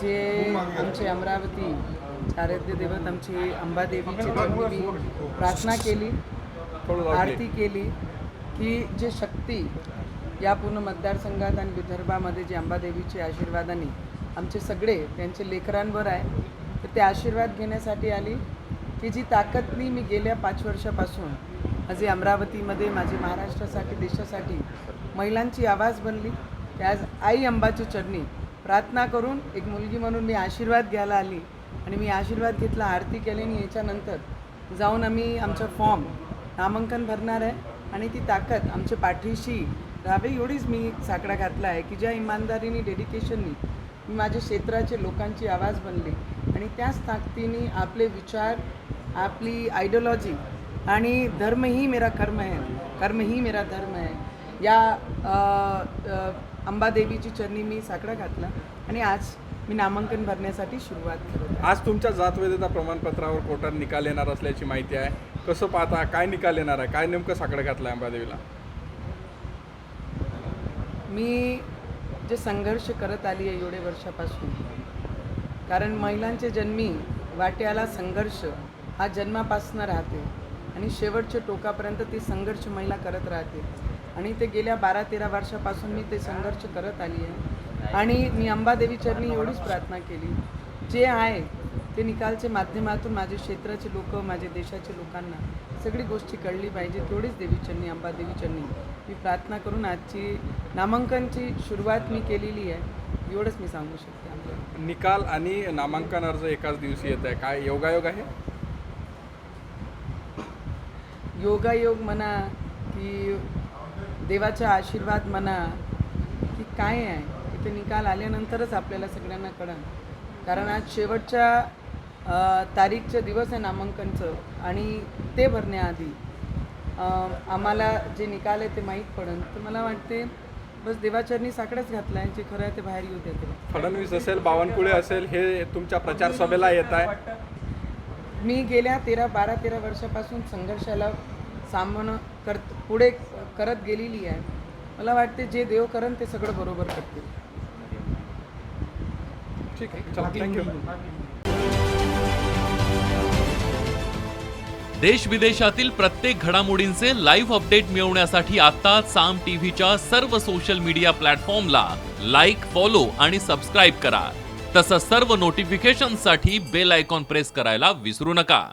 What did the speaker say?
जे आमचे अमरावती आराध्य देवत आमची अंबादेवीची मी प्रार्थना केली आरती केली की जे शक्ती या पूर्ण मतदारसंघात आणि विदर्भामध्ये जे अंबादेवीचे आशीर्वादाने आमचे सगळे त्यांचे लेकरांवर आहे तर ते आशीर्वाद घेण्यासाठी आली की जी ताकदनी मी गेल्या पाच वर्षापासून माझे अमरावतीमध्ये माझी महाराष्ट्रासाठी देशासाठी महिलांची आवाज बनली की आज आई अंबाची चढणी प्रार्थना करून एक मुलगी म्हणून मी आशीर्वाद घ्यायला आली आणि मी आशीर्वाद घेतला आरती केली आणि याच्यानंतर जाऊन आम्ही आमचा फॉर्म नामांकन भरणार आहे आणि ती ताकद आमच्या पाठीशी राहावे एवढीच मी साकडा घातला आहे की ज्या इमानदारीने डेडिकेशननी मी माझ्या क्षेत्राचे लोकांची आवाज बनली आणि त्याच ताकदीने आपले विचार आपली आयडिओलॉजी आणि धर्म ही मेरा कर्म आहे कर्म ही मेरा धर्म आहे या आ, आ, अंबादेवीची चरणी मी साकडा घातला आणि आज मी नामांकन भरण्यासाठी सुरुवात आहे. आज तुमच्या जातवेदता प्रमाणपत्रावर कोर्टात निकाल येणार असल्याची माहिती आहे. कसं पाहता काय निकाल येणार आहे? काय नेमकं साकडं घातलं आहे अंबादेवीला? मी जे संघर्ष करत आली आहे एवढे वर्षापासून कारण महिलांचे जन्मी वाट्याला संघर्ष हा जन्मापासून राहते आणि शेवटच्या टोकापर्यंत ती संघर्ष महिला करत राहते. आणि ते गेल्या बारा तेरा वर्षापासून मी ते संघर्ष करत आली आहे. आणि मी अंबादेवी चरणी एवढीच प्रार्थना केली. जे आहे ते निकालच्या माध्यमातून माझे क्षेत्राचे लोक माझ्या देशाच्या लोकांना सगळी गोष्टी कळली पाहिजे तेवढीच देवी चरणी अंबादेवी चरणी. मी प्रार्थना करून आजची नामांकनची सुरुवात मी केलेली आहे. एवढंच मी सांगू शकते निकाल आणि नामांकन अर्ज एकाच दिवशी येत आहे. काय योगायोग आहे? योगायोग म्हणा की देवाचा आशीर्वाद म्हणा की काय आहे इथे निकाल आल्यानंतरच आपल्याला सगळ्यांना कळन. कारण आज शेवटच्या तारीखचा दिवस आहे नामांकनचं आणि ते भरण्याआधी आम्हाला जे निकाल आहे ते माहीत पडन. तर मला वाटते बस देवाचरणी साकडच घातला आहे जे खरं आहे ते बाहेर येऊ देते. फडणवीस असेल बावनकुळे असेल हे तुमच्या प्रचार सभेला येत आहे. मी गेल्या तेरा बारा तेरा वर्षापासून संघर्षाला सामना करत पुढे करत गेलेली आहे. मला वाटते जे देव करण ते सगळं बरोबर करतील. ठीक आहे. थँक्यू देश विदेशातील प्रत्येक घडामोडींचे लाईव्ह अपडेट मिळवण्यासाठी आता साम टीव्हीच्या सर्व सोशल मीडिया प्लॅटफॉर्मला लाईक फॉलो आणि सबस्क्राईब करा. तसंच सर्व नोटिफिकेशनसाठी बेल आयकॉन प्रेस करायला विसरू नका.